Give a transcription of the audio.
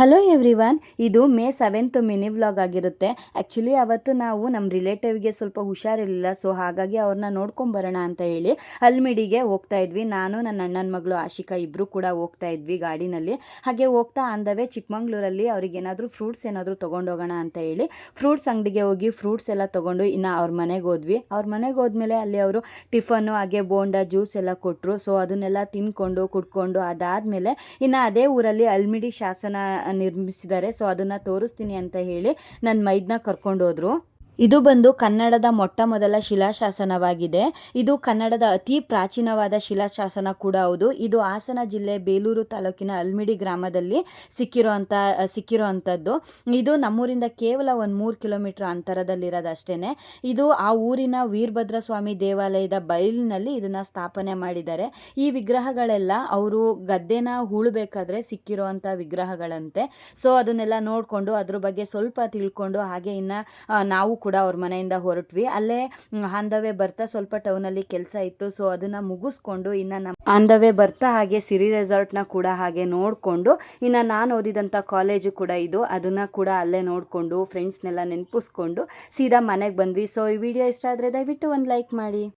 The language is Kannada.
ಹಲೋ ಎವ್ರಿವನ್ ಇದು ಮೇ ಸೆವೆಂತ್ ಮಿನಿ ವ್ಲಾಗ್ ಆಗಿರುತ್ತೆ. ಆ್ಯಕ್ಚುಲಿ ಅವತ್ತು ನಾವು ನಮ್ಮ ರಿಲೇಟಿವ್ಗೆ ಸ್ವಲ್ಪ ಹುಷಾರಿರಲಿಲ್ಲ ಸೊ ಹಾಗಾಗಿ ಅವ್ರನ್ನ ನೋಡ್ಕೊಂಬರೋಣ ಅಂತ ಹೇಳಿ ಅಲ್ಮಿಡಿಗೆ ಹೋಗ್ತಾ ಇದ್ವಿ. ನಾನು, ನನ್ನ ಅಣ್ಣನ ಮಗಳು ಆಶಿಕಾ ಇಬ್ಬರು ಕೂಡ ಹೋಗ್ತಾ ಇದ್ವಿ ಗಾಡಿನಲ್ಲಿ. ಹಾಗೆ ಹೋಗ್ತಾ ಅಂದವೇ ಚಿಕ್ಕಮಂಗ್ಳೂರಲ್ಲಿ ಅವ್ರಿಗೆ ಏನಾದರೂ ಫ್ರೂಟ್ಸ್ ಏನಾದರೂ ತೊಗೊಂಡೋಗೋಣ ಅಂತ ಹೇಳಿ ಫ್ರೂಟ್ಸ್ ಅಂಗಡಿಗೆ ಹೋಗಿ ಫ್ರೂಟ್ಸ್ ಎಲ್ಲ ತೊಗೊಂಡು ಇನ್ನು ಅವ್ರ ಮನೆಗೆ ಹೋದ್ವಿ. ಅವ್ರ ಮನೆಗೆ ಹೋದ್ಮೇಲೆ ಅಲ್ಲಿ ಅವರು ಟಿಫನ್ನು ಹಾಗೆ ಬೋಂಡ, ಜ್ಯೂಸ್ ಎಲ್ಲ ಕೊಟ್ಟರು ಸೊ ಅದನ್ನೆಲ್ಲ ತಿನ್ಕೊಂಡು, ಕುಡ್ಕೊಂಡು ಅದಾದಮೇಲೆ ಇನ್ನು ಅದೇ ಊರಲ್ಲಿ ಅಲ್ಮಿಡಿ ಶಾಸನ ನಿರ್ಮಿಸಿದ್ದಾರೆ. ಸೊ ಅದನ್ನು ತೋರಿಸ್ತೀನಿ ಅಂತ ಹೇಳಿ ನನ್ನ ಮೈದ್ನ ಕರ್ಕೊಂಡು ಹೋದ್ರು ಇದು ಬಂದು ಕನ್ನಡದ ಮೊಟ್ಟ ಮೊದಲ ಶಿಲಾಶಾಸನವಾಗಿದೆ. ಇದು ಕನ್ನಡದ ಅತಿ ಪ್ರಾಚೀನವಾದ ಶಿಲಾಶಾಸನ ಕೂಡ ಹೌದು. ಇದು ಹಾಸನ ಜಿಲ್ಲೆ ಬೇಲೂರು ತಾಲೂಕಿನ ಅಲ್ಮಿಡಿ ಗ್ರಾಮದಲ್ಲಿ ಸಿಕ್ಕಿರುವಂಥ ಸಿಕ್ಕಿರೋ ಅಂಥದ್ದು ಇದು ನಮ್ಮೂರಿಂದ ಕೇವಲ ಒಂದು ಮೂರು ಕಿಲೋಮೀಟ್ರ್ ಅಂತರದಲ್ಲಿರೋದು ಅಷ್ಟೇ ಇದು ಆ ಊರಿನ ವೀರಭದ್ರ ಸ್ವಾಮಿ ದೇವಾಲಯದ ಬಯಲಿನಲ್ಲಿ ಇದನ್ನು ಸ್ಥಾಪನೆ ಮಾಡಿದ್ದಾರೆ. ಈ ವಿಗ್ರಹಗಳೆಲ್ಲ ಅವರು ಗದ್ದೆನ ಹೂಳಬೇಕಾದ್ರೆ ಸಿಕ್ಕಿರೋ ವಿಗ್ರಹಗಳಂತೆ. ಸೊ, ಅದನ್ನೆಲ್ಲ ನೋಡಿಕೊಂಡು ಅದ್ರ ಬಗ್ಗೆ ಸ್ವಲ್ಪ ತಿಳ್ಕೊಂಡು ಹಾಗೆ ಇನ್ನು ನಾವು ಕೂಡ ಅವ್ರ ಮನೆಯಿಂದ ಹೊರಟ್ವಿ. ಅಲ್ಲೇ ಆನ್ ಬರ್ತಾ ಸ್ವಲ್ಪ ಟೌನಲ್ಲಿ ಕೆಲಸ ಇತ್ತು. ಸೊ ಅದನ್ನು ಮುಗಿಸ್ಕೊಂಡು ಇನ್ನು ನಮ್ಮ ಆನ್ ಬರ್ತಾ ಹಾಗೆ ಸಿರಿ ರೆಸಾರ್ಟ್ನ ಕೂಡ ಹಾಗೆ ನೋಡಿಕೊಂಡು, ಇನ್ನು ನಾನು ಓದಿದಂಥ ಕಾಲೇಜು ಕೂಡ ಇದು. ಅದನ್ನು ಕೂಡ ಅಲ್ಲೇ ನೋಡಿಕೊಂಡು ಫ್ರೆಂಡ್ಸ್ನೆಲ್ಲ ನೆನಪಿಸ್ಕೊಂಡು, ಸೀದಾ ಮನೆಗೆ ಬಂದ್ವಿ. ಸೊ ಈ ವಿಡಿಯೋ ಇಷ್ಟ ಆದರೆ ದಯವಿಟ್ಟು ಒಂದು ಲೈಕ್ ಮಾಡಿ.